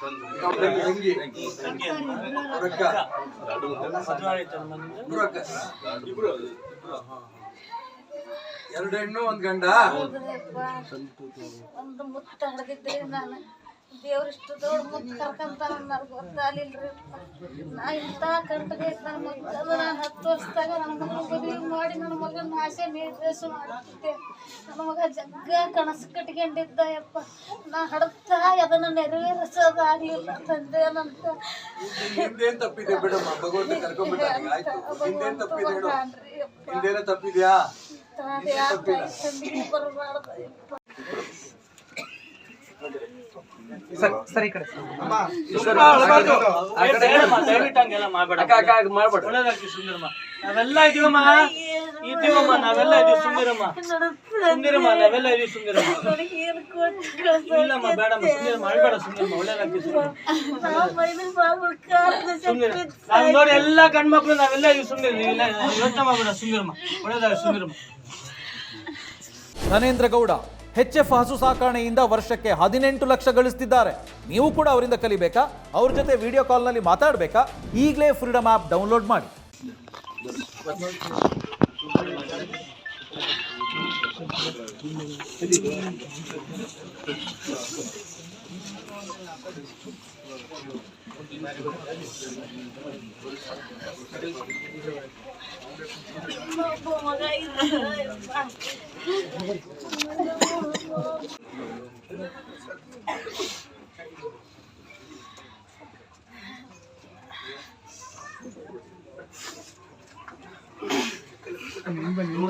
ತಂಗಿ ಇಬ್ರು ಎರಡು ಹೆಣ್ಣು ಒಂದ್ ಗಂಡ. ದೇವ್ರ ಇಷ್ಟು ದೊಡ್ಡ ಮುತ್ ಕರ್ಕಂತಾನ ನನಗೆ ಗೊತ್ತಾಗಲಿಲ್ರಿ ನಾ ಇಂಥ ಕಂಟಗೆ ನನ್ನ ಮುತ್ತ ನಾನು ಹತ್ತು ವರ್ಷದಾಗ ನನ್ನ ಮಗನ ಮದುವೆ ಮಾಡಿ ನನ್ನ ಮಗನ ಆಸೆ ನಿರ್ದೇಶ ಮಾಡ್ತಿದ್ದೆ. ನನ್ನ ಮಗ ಜಗ್ಗ ಕನಸು ಕಟ್ಕೊಂಡಿದ್ದ ಯಪ್ಪ. ನಾ ಹಡ್ತಾ ಅದನ್ನು ನೆರವೇರಿಸೋದಾಗ್ಲಿಲ್ಲ ತಂದೆ ನಂತ. ತಪ್ಪಿದೆ ಬಿಡಮ್ಮ? ಭಗವಂತ ತಪ್ಪಿದೆ ಹಿಂದೇನ ತಪ್ಪಿದ್ಯಾ? ಬರಬಾರ್ದು ಯಪ್ಪ ಸರಿ ಕಡೆ ಅಕ್ಕ ಅಕ್ಕ ಅಕ್ಕ ಮಾಡ್ಬೇಡ. ನಾವೆಲ್ಲ ಇದೀವಮ್ಮ. ಇದೀವಮ್ಮ ನಾವೆಲ್ಲ ಇದೀವಿ ಸುಂದರಮ್ಮ. ಸುಂದರಮ್ಮ ನಾವೆಲ್ಲ ಇದೀವಿ ಸುಂದರಮ್ಮ. ಇಲ್ಲಮ್ಮ ಬೇಡಮ್ಮ ಸುಂದರಮ್ಮ ಅಳ್ಬೇಡ ಸುಂದರಮ್ಮ. ಒಳ್ಳೇದಾಗ್ತಿ ಸುಂದರಮ್ಮ ಮೈಲಿನ ಬಾಬು ಕಾಲ್ನ ಸುಂದರ. ಜಪ್ಪಿತ್ತು. ನಾವ್ ನೋಡಿ ಎಲ್ಲ ಗಂಡ್ಮಕ್ಳು ನಾವೆಲ್ಲ ಇದೀವಿ ಸುಂದರ. ಯೋಚನೆ ಮಾಡ್ಬೇಡ ಸುಂದರಮ್ಮ. ಒಳ್ಳೇದಾಗ ಸುಂದರಮ್ಮ. ಧನೇಂದ್ರ ಗೌಡ ಎಫ್ ಹಸು ಸಾಕಣೆಯಿಂದ ವರ್ಷಕ್ಕೆ ಹದಿನೆಂಟು ಲಕ್ಷ ಗಳಿಸ್ತಿದ್ದಾರೆ. ನೀವು ಕೂಡ ಅವರಿಂದ ಕಲಿಬೇಕಾ? ಅವ್ರ ಜೊತೆ ವಿಡಿಯೋ ಕಾಲ್ನಲ್ಲಿ ಮಾತಾಡಬೇಕಾ? ಈಗಲೇ ಫ್ರೀಡಮ್ ಆ್ಯಪ್ ಡೌನ್ಲೋಡ್ ಮಾಡಿ.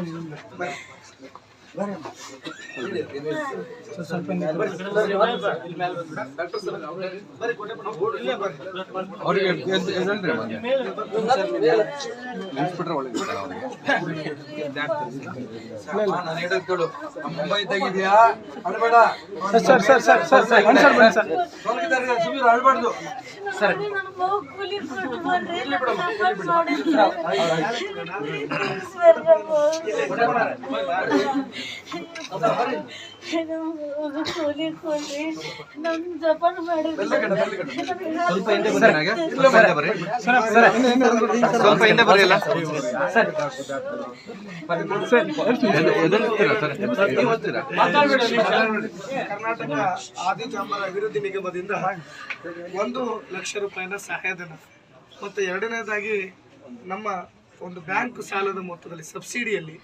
ಒಬ್ಬ ಮಗ ಇದ್ದ ಯಪ್ಪ. ಅವ್ರಿಗೆ Mumbai ತೆಗಿದ್ಯಾ sir sir sir sir sir sir sir ಅಳ್ಬಾರ್ದು ನನ್ನ ಮಗು ಕೂಲಿ ಕೂಲಿ. ನಮ್ ಜಪಾನ್? ಕರ್ನಾಟಕ ಆದಿಜಾಂಬರ ಅಭಿವೃದ್ಧಿ ನಿಗಮದಿಂದ ಒಂದು ಲಕ್ಷ ರೂಪಾಯಿನ ಸಹಾಯಧನ ಮತ್ತು ಎರಡನೇದಾಗಿ ನಮ್ಮ ಒಂದು ಬ್ಯಾಂಕ್ ಸಾಲದ ಮೊತ್ತದಲ್ಲಿ ಸಬ್ಸಿಡಿಯಲ್ಲಿ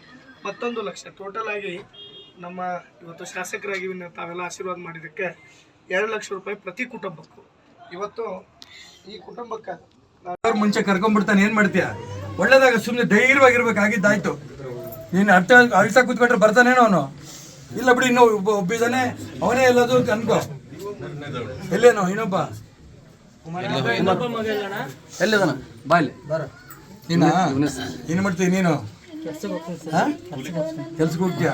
ಮತ್ತೊಂದು ಲಕ್ಷ. ಟೋಟಲ್ ಆಗಿ ನಮ್ಮ ಇವತ್ತು ಶಾಸಕರಾಗಿ ತಾವೆಲ್ಲ ಆಶೀರ್ವಾದ ಮಾಡಿದ್ದಕ್ಕೆ ಎರಡು ಲಕ್ಷ ರೂಪಾಯಿ ಪ್ರತಿ ಕುಟುಂಬಕ್ಕೂ. ಇವತ್ತು ಈ ಕುಟುಂಬಕ್ಕೆ ಅವ್ರ ಮುಂಚೆ ಕರ್ಕೊಂಡ್ಬಿಡ್ತಾನೆ ಏನ್ ಮಾಡ್ತೀಯ? ಒಳ್ಳೇದಾಗ ಸುಮ್ಮನೆ ಧೈರ್ಯವಾಗಿರ್ಬೇಕಾಗಿದ್ದಾಯ್ತು. ನೀನು ಅರ್ಥ ಅಳ್ತಾ ಕೂತ್ಕೊಂಡ್ರೆ ಬರ್ತಾನೇನೋ ಅವನು? ಇಲ್ಲ ಬಿಡಿ ಇನ್ನೂ ಒಬ್ಬ ಒಬ್ಬಿದ್ದಾನೆ ಅವನೇ ಎಲ್ಲದು ಅಂತ ಅನ್ಕೋ. ಎಲ್ಲೇನೋ ಇನ್ನೊಬ್ಬ? ಎಲ್ಲಿದಾನ ಬಾಯ್ಲಿ ನೀನ ಏನು ಮಾಡ್ತೀನಿ ನೀನು? ಕೆಲ್ಸಕ್ಕೆ ಹೋಗ್ತೀಯ?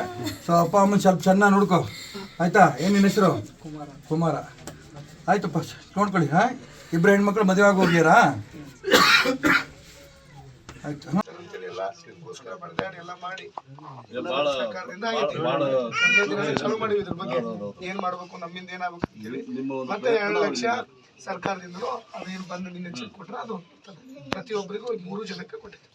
ಸೊ ಅಪ್ಪ ಅಮ್ಮನ ಸ್ವಲ್ಪ ಚೆನ್ನಾಗಿ ನೋಡ್ಕೊ. ಆಯ್ತಾ? ಏನು ನಿನ್ನ ಹೆಸರು? ಕುಮಾರ. ಆಯ್ತಪ್ಪ ನೋಡ್ಕೊಳ್ಳಿ ಹಾ? ಇಬ್ರು ಹೆಣ್ಮಕ್ಳು ಮದುವೆ ಆಗಿ ಹೋಗ್ಯಾರ? ಆಯ್ತು ಏನ್ ಮಾಡ್ಬೇಕು ನಮ್ಮಿಂದ ಏನಾಗ್ಬೇಕು ಅಂತೇಳಿ ಮತ್ತೆ ಎರಡು ಲಕ್ಷ ಸರ್ಕಾರದಿಂದಲೂ ಅದೇನು ಬಂದು ನಿನ್ನೆ ಚೆಕ್ ಕೊಟ್ರೆ ಅದು. ಪ್ರತಿಯೊಬ್ಬರಿಗೂ ಮೂರು ಜನಕ್ಕೆ ಕೊಟ್ಟಿದೆ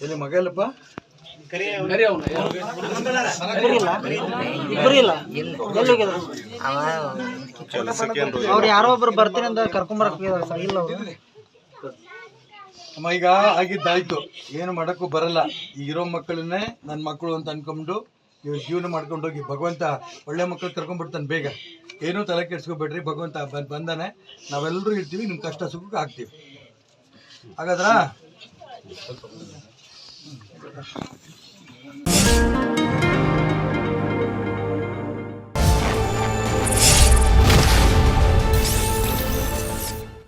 ಎಲ್ಲಿ ಮಗ ಇಲ್ಲಪ್ಪ? ಅವ್ರು ಯಾರೋ ಒಬ್ರು ಬರ್ತೀನಿ ಅಂತ ಕರ್ಕೊಂಬರಕ್ ಇಲ್ಲ ಅವ್ರು. ಅಮ್ಮ ಈಗ ಆಗಿದ್ದಾಯ್ತು. ಏನು ಮಾಡಕ್ಕೂ ಬರಲ್ಲ. ಈಗಿರೋ ಮಕ್ಕಳನ್ನೇ ನನ್ನ ಮಕ್ಕಳು ಅಂತ ಅನ್ಕೊಂಡು ಇವ್ರ ಜೀವನ ಮಾಡ್ಕೊಂಡು ಹೋಗಿ ಭಗವಂತ ಒಳ್ಳೆ ಮಕ್ಕಳು ಕರ್ಕೊಂಡ್ಬಿಡ್ತಾನೆ ಬೇಗ. ಏನೂ ತಲೆ ಕೆಡ್ಸ್ಕೊಬೇಡ್ರಿ, ಭಗವಂತ ಬಂದ್ ಬಂದಾನೆ. ನಾವೆಲ್ಲರೂ ಇರ್ತೀವಿ ನಿಮ್ಮ ಕಷ್ಟ ಸುಖಕ್ಕೆ ಆಗ್ತೀವಿ. ಹಾಗಾದ್ರಾ?